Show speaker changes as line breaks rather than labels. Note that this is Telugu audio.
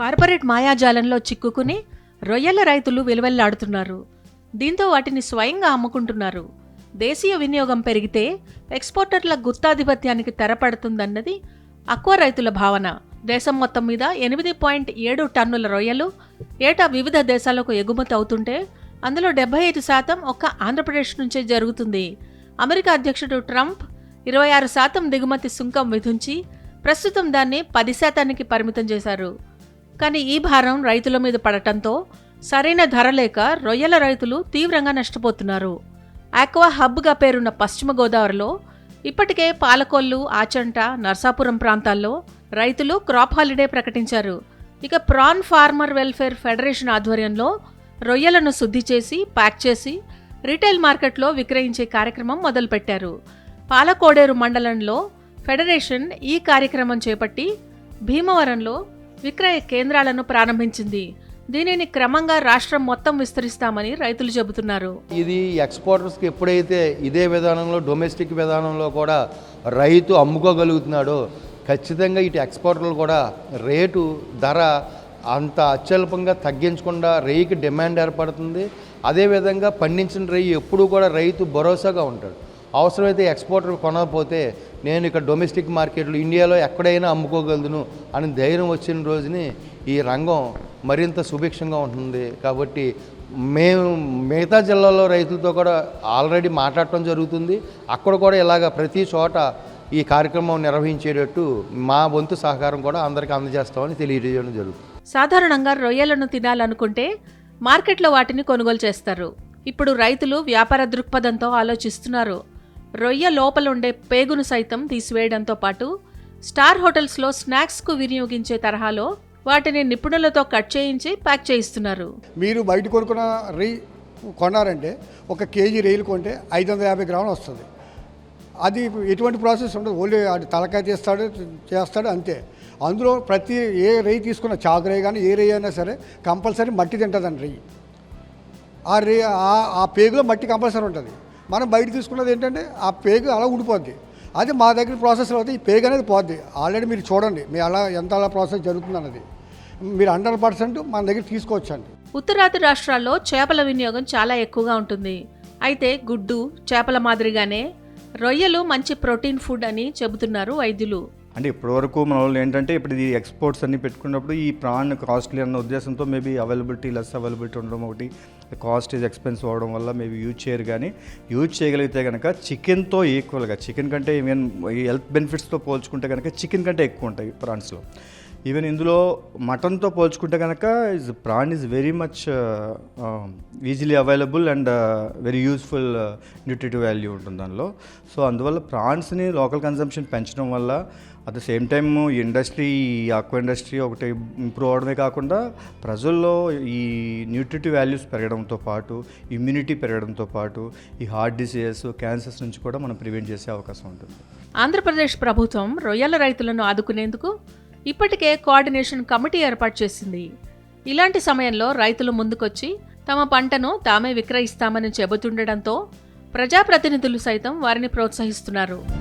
కార్పొరేట్ మాయాజాలంలో చిక్కుకుని రొయ్యల రైతులు విలువెల్లాడుతున్నారు. దీంతో వాటిని స్వయంగా అమ్ముకుంటున్నారు. దేశీయ వినియోగం పెరిగితే ఎక్స్పోర్టర్ల గుత్తాధిపత్యానికి తెరపడుతుందన్నది అక్వ రైతుల భావన. దేశం మొత్తం మీద ఎనిమిది పాయింట్ ఏడు టన్నుల రొయ్యలు ఏటా వివిధ దేశాలకు ఎగుమతి అవుతుంటే అందులో డెబ్బై ఐదు శాతం ఒక్క ఆంధ్రప్రదేశ్ నుంచే జరుగుతుంది. అమెరికా అధ్యక్షుడు ట్రంప్ ఇరవై ఆరు శాతం దిగుమతి సుంకం విధించి ప్రస్తుతం దాన్ని పది శాతానికి పరిమితం చేశారు. కానీ ఈ భారం రైతుల మీద పడటంతో సరైన ధర లేక రొయ్యల రైతులు తీవ్రంగా నష్టపోతున్నారు. ఆక్వా హబ్గా పేరున్న పశ్చిమ గోదావరిలో ఇప్పటికే పాలకొల్లు ఆచంట నర్సాపురం ప్రాంతాల్లో రైతులు క్రాప్ హాలిడే ప్రకటించారు. ఇక ప్రాన్ ఫార్మర్ వెల్ఫేర్ ఫెడరేషన్ ఆధ్వర్యంలో రొయ్యలను శుద్ధి చేసి ప్యాక్ చేసి రీటైల్ మార్కెట్లో విక్రయించే కార్యక్రమం మొదలుపెట్టారు. పాలకోడేరు మండలంలో ఫెడరేషన్ ఈ కార్యక్రమం చేపట్టి భీమవరంలో విక్రయ కేంద్రాలను ప్రారంభించింది. దీనిని క్రమంగా రాష్ట్రం మొత్తం విస్తరిస్తామని రైతులు చెబుతున్నారు.
ఇది ఎక్స్పోర్టర్స్కి ఎప్పుడైతే ఇదే విధానంలో డొమెస్టిక్ విధానంలో కూడా రైతు అమ్ముకోగలుగుతున్నాడో ఖచ్చితంగా ఇటు ఎక్స్పోర్టర్లు కూడా రేటు ధర అంత అత్యల్పంగా తగ్గించకుండా రేయికి డిమాండ్ ఏర్పడుతుంది. అదేవిధంగా పండించిన రేయి ఎప్పుడూ కూడా రైతు భరోసాగా ఉంటాడు. అవసరమైతే ఎక్స్పోర్టర్ కొనకపోతే నేను ఇక్కడ డొమెస్టిక్ మార్కెట్లో ఇండియాలో ఎక్కడైనా అమ్ముకోగలను అని ధైర్యం వచ్చిన రోజుని ఈ రంగం మరింత సుభిక్షంగా ఉంటుంది. కాబట్టి మేము మిగతా జిల్లాలో రైతులతో కూడా ఆల్రెడీ మాట్లాడటం జరుగుతుంది. అక్కడ కూడా ఇలాగ ప్రతి చోట ఈ కార్యక్రమం నిర్వహించేటట్టు మా వంతు సహకారం కూడా అందరికీ అందజేస్తామని తెలియజేయడం జరుగుతుంది.
సాధారణంగా రొయ్యలను తినాలనుకుంటే మార్కెట్లో వాటిని కొనుగోలు చేస్తారు. ఇప్పుడు రైతులు వ్యాపార దృక్పథంతో ఆలోచిస్తున్నారు. రొయ్య లోపల ఉండే పేగును సైతం తీసివేయడంతో పాటు స్టార్ హోటల్స్లో స్నాక్స్కు వినియోగించే తరహాలో వాటిని నిపుణులతో కట్ చేయించి ప్యాక్ చేయిస్తున్నారు.
మీరు బయట కొనుక్కున్న రెయ్యి కొన్నారంటే ఒక కేజీ రైలు కొంటే ఐదు వందల యాభై గ్రాములు వస్తుంది. అది ఎటువంటి ప్రాసెస్ ఉండదు. ఓన్లీ అది తలకాయ తీస్తాడు చేస్తాడు అంతే. అందులో ప్రతి ఏ రెయ్యి తీసుకున్న చాకు రెయ్యి కానీ ఏ రెయ్యి అయినా సరే కంపల్సరీ మట్టి తింటుందండి రెయ్యి. ఆ రే ఆ పేగులో మట్టి కంపల్సరీ ఉంటుంది. మనం బయట తీసుకున్నది ఏంటంటే ఆ పేగు అలా ఉండిపోద్ది. అది మా దగ్గర ప్రాసెస్లో అయితే ఈ పేగు అనేది పోద్ది. ఆల్రెడీ మీరు చూడండి మీ అలా ఎంత అలా ప్రాసెస్ జరుగుతుంది అన్నది. మీరు హండ్రెడ్ పర్సెంట్ మన దగ్గర తీసుకోవచ్చండి.
ఉత్తరాది రాష్ట్రాల్లో చేపల వినియోగం చాలా ఎక్కువగా ఉంటుంది. అయితే గుడ్డు చేపల మాదిరిగానే రొయ్యలు మంచి ప్రోటీన్ ఫుడ్ అని చెబుతున్నారు వైద్యులు.
అంటే ఇప్పటివరకు మన వాళ్ళు ఏంటంటే ఇప్పుడు ఇది ఎక్స్పోర్ట్స్ అన్ని పెట్టుకున్నప్పుడు ఈ ప్రాన్ కాస్ట్లీ అన్న ఉద్దేశంతో మేబీ అవైలబిలిటీ లెస్ అవైలబిలిటీ ఉండడం ఒకటి కాస్ట్ ఈజ్ ఎక్స్పెన్సివ్ అవడం వల్ల మేబీ యూజ్ చేయరు కానీ యూజ్ చేయగలిగితే కనుక చికెన్తో ఈక్వల్గా చికెన్ కంటే ఈవెన్ హెల్త్ బెనిఫిట్స్తో పోల్చుకుంటే కనుక చికెన్ కంటే ఎక్కువ ఉంటాయి ప్రాన్స్లో. ఈవెన్ ఇందులో మటన్తో పోల్చుకుంటే కనుక is prawn is very much easily available and very useful nutritive value ఉంటుంది దానిలో. సో అందువల్ల ప్రాన్స్ని లోకల్ కన్సంప్షన్ పెంచడం వల్ల at the same time industry ఈ ఆక్వా ఇండస్ట్రీ ఒకటి ఇంప్రూవ్ అవడమే కాకుండా ప్రజల్లో ఈ న్యూట్రిటివ్ వాల్యూస్ పెరగడంతో పాటు ఇమ్యూనిటీ పెరగడంతో పాటు ఈ హార్ట్ డిసీజెస్ క్యాన్సర్స్ నుంచి కూడా మనం ప్రివెంట్ చేసే అవకాశం ఉంటుంది.
ఆంధ్రప్రదేశ్ ప్రభుత్వం రొయ్యల రైతులను ఆదుకునేందుకు ఇప్పటికే కోఆర్డినేషన్ కమిటీ ఏర్పాటు చేసింది. ఇలాంటి సమయంలో రైతులు ముందుకొచ్చి తమ పంటను తామే విక్రయిస్తామని చెబుతుండటంతో ప్రజాప్రతినిధులు సైతం వారిని ప్రోత్సహిస్తున్నారు.